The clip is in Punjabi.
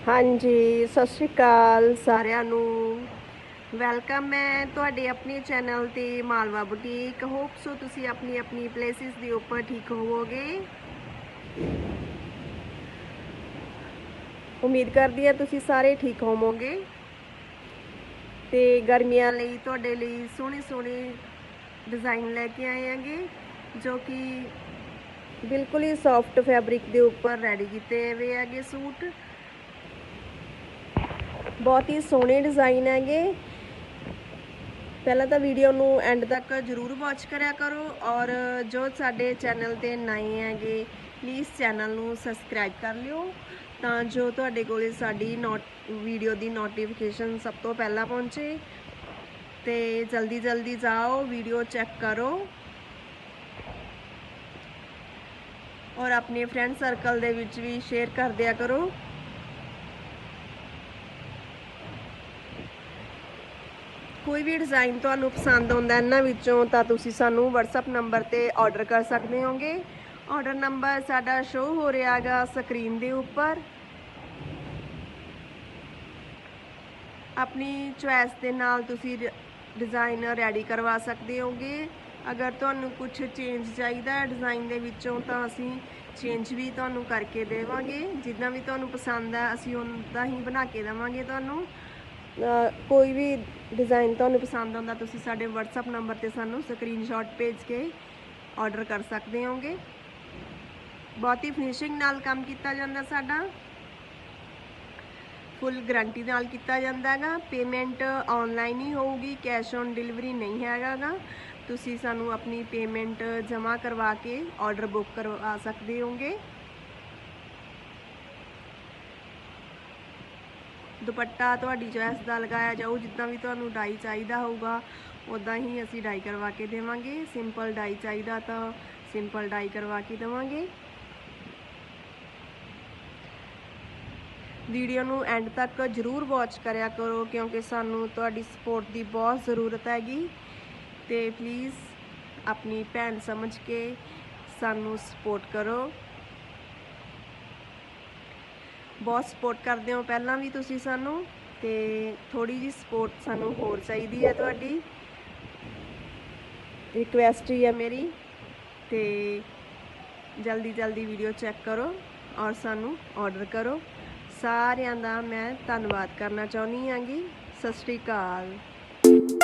ਹਾਂਜੀ, ਸਤਿ ਸ਼੍ਰੀ ਅਕਾਲ ਸਾਰਿਆਂ ਨੂੰ। ਵੈਲਕਮ ਹੈ ਤੁਹਾਡੇ ਆਪਣੇ ਚੈਨਲ ਤੇ ਮਾਲਵਾ ਬੁਟੀਕ ਹੋਪ ਸੋ ਤੁਸੀਂ ਆਪਣੀ ਆਪਣੀ ਪਲੇਸਿਸ ਦੇ ਉੱਪਰ ਠੀਕ ਹੋਵੋਗੇ। ਉਮੀਦ ਕਰਦੀ ਹਾਂ ਤੁਸੀਂ ਸਾਰੇ ਠੀਕ ਹੋਵੋਗੇ। ਤੇ ਗਰਮੀਆਂ ਲਈ ਤੁਹਾਡੇ ਲਈ ਸੋਹਣੇ ਸੋਹਣੇ ਡਿਜ਼ਾਈਨ ਲੈ ਕੇ ਆਏ ਆਂਗੇ ਜੋ ਕਿ ਬਿਲਕੁਲ ਹੀ ਸੌਫਟ ਫੈਬਰਿਕ ਦੇ ਉੱਪਰ ਰੈਡੀ ਕੀਤੇ ਹੋਏ ਹੈਗੇ ਸੂਟ। ਬਹੁਤ ਹੀ ਸੋਹਣੇ ਡਿਜ਼ਾਈਨ ਹੈਗੇ। ਪਹਿਲਾਂ ਤਾਂ ਵੀਡੀਓ ਨੂੰ ਐਂਡ ਤੱਕ ਜਰੂਰ ਵਾਚ ਕਰਿਆ ਕਰੋ ਔਰ ਜੋ ਸਾਡੇ ਚੈਨਲ ਤੇ ਨਏ ਹੈਗੇ ਪਲੀਜ਼ ਚੈਨਲ ਨੂੰ ਸਬਸਕ੍ਰਾਈਬ ਕਰ ਲਿਓ ਤਾਂ ਜੋ ਤੁਹਾਡੇ ਕੋਲੇ ਸਾਡੀ ਨੋਟ ਵੀਡੀਓ ਦੀ ਨੋਟੀਫਿਕੇਸ਼ਨ ਸਭ ਤੋਂ ਪਹਿਲਾਂ ਪਹੁੰਚੇ। ਤੇ ਜਲਦੀ ਜਲਦੀ ਜਾਓ ਵੀਡੀਓ ਚੈੱਕ ਕਰੋ। ਔਰ ਆਪਣੇ ਫਰੈਂਡ ਸਰਕਲ ਦੇ ਵਿੱਚ ਵੀ ਸ਼ੇਅਰ ਕਰ ਦਿਆ ਕਰੋ। ਕੋਈ ਵੀ ਡਿਜ਼ਾਈਨ ਤੁਹਾਨੂੰ ਪਸੰਦ ਆਉਂਦਾ ਇਹਨਾਂ ਵਿੱਚੋਂ, ਤਾਂ ਤੁਸੀਂ ਸਾਨੂੰ WhatsApp ਨੰਬਰ ਤੇ ਆਰਡਰ ਕਰ ਸਕਦੇ ਹੋਗੇ। ਆਰਡਰ ਨੰਬਰ ਸਾਡਾ ਸ਼ੋ ਹੋ ਰਿਹਾ ਹੈਗਾ ਸਕਰੀਨ ਦੇ ਉੱਪਰ। ਆਪਣੀ ਚੁਆਇਸ ਦੇ ਨਾਲ ਤੁਸੀਂ ਡਿਜ਼ਾਈਨ ਰੈਡੀ ਕਰਵਾ ਸਕਦੇ ਹੋਗੇ। ਅਗਰ ਤੁਹਾਨੂੰ ਕੁਝ ਚੇਂਜ ਚਾਹੀਦਾ ਹੈ ਡਿਜ਼ਾਈਨ ਦੇ ਵਿੱਚੋਂ, ਤਾਂ ਅਸੀਂ ਚੇਂਜ ਵੀ ਤੁਹਾਨੂੰ ਕਰਕੇ ਦੇਵਾਂਗੇ। ਜਿੱਦਾਂ ਵੀ ਤੁਹਾਨੂੰ ਪਸੰਦ ਹੈ, ਅਸੀਂ ਉਦਾਂ ਹੀ ਬਣਾ ਕੇ ਦੇਵਾਂਗੇ ਤੁਹਾਨੂੰ। ਕੋਈ ਵੀ ਡਿਜ਼ਾਈਨ ਤੁਹਾਨੂੰ ਪਸੰਦ ਆਉਂਦਾ, ਤੁਸੀਂ ਸਾਡੇ WhatsApp ਨੰਬਰ ਤੇ ਸਾਨੂੰ ਸਕਰੀਨਸ਼ਾਟ ਭੇਜ ਕੇ ਆਰਡਰ ਕਰ ਸਕਦੇ ਹੋਗੇ। ਬਹੁਤ ਹੀ ਫਿਨਿਸ਼ਿੰਗ ਨਾਲ ਕੰਮ ਕੀਤਾ ਜਾਂਦਾ ਸਾਡਾ। ਫੁੱਲ ਗਾਰੰਟੀ ਨਾਲ ਕੀਤਾ ਜਾਂਦਾ ਹੈਗਾ। ਪੇਮੈਂਟ ਆਨਲਾਈਨ ਹੀ ਹੋਊਗੀ ਕੈਸ਼ ਔਨ ਡਿਲੀਵਰੀ ਨਹੀਂ ਹੈਗਾਗਾ ਤੁਸੀਂ ਸਾਨੂੰ ਆਪਣੀ ਪੇਮੈਂਟ ਜਮ੍ਹਾਂ ਕਰਵਾ ਕੇ ਆਰਡਰ ਬੁੱਕ ਕਰਵਾ ਸਕਦੇ ਹੋਗੇ। ਦੁਪੱਟਾ ਤੁਹਾਡੀ ਚੋਇਸ ਦਾ ਲਗਾਇਆ ਜਾਊ, ਜਿੱਦਾਂ ਵੀ ਤੁਹਾਨੂੰ ਡਾਈ ਚਾਹੀਦਾ ਹੋਊਗਾ ਉਦਾਂ ਹੀ ਅਸੀਂ ਡਾਈ ਕਰਵਾ ਕੇ ਦੇਵਾਂਗੇ। ਸਿੰਪਲ ਡਾਈ ਚਾਹੀਦਾ ਤਾਂ ਸਿੰਪਲ ਡਾਈ ਕਰਵਾ ਕੇ ਦੇਵਾਂਗੇ। ਵੀਡੀਓ ਨੂੰ ਐਂਡ ਤੱਕ ਜਰੂਰ ਵਾਚ ਕਰਿਆ ਕਰੋ, ਕਿਉਂਕਿ ਸਾਨੂੰ ਤੁਹਾਡੀ ਸਪੋਰਟ ਦੀ ਬਹੁਤ ਜ਼ਰੂਰਤ ਹੈਗੀ। ਤੇ ਪਲੀਜ਼ ਆਪਣੀ ਭੈਣ ਸਮਝ ਕੇ ਸਾਨੂੰ ਸਪੋਰਟ ਕਰੋ। ਬਹੁਤ ਸਪੋਰਟ ਕਰਦੇ ਹੋ ਪਹਿਲਾਂ ਵੀ ਤੁਸੀਂ ਸਾਨੂੰ ਤੇ ਥੋੜੀ ਜੀ ਸਪੋਰਟ ਸਾਨੂੰ ਹੋਰ ਚਾਹੀਦੀ ਹੈ ਤੁਹਾਡੀ। ਰਿਕਵੈਸਟ ਹੀ ਹੈ ਮੇਰੀ ਤੇ ਜਲਦੀ ਜਲਦੀ ਵੀਡੀਓ ਚੈੱਕ ਕਰੋ ਔਰ ਸਾਨੂੰ ਆਰਡਰ ਕਰੋ। ਸਾਰਿਆਂ ਦਾ ਮੈਂ ਧੰਨਵਾਦ ਕਰਨਾ ਚਾਹੁੰਦੀ ਹਾਂਗੀ। ਸਤਿ ਸ਼੍ਰੀ ਅਕਾਲ।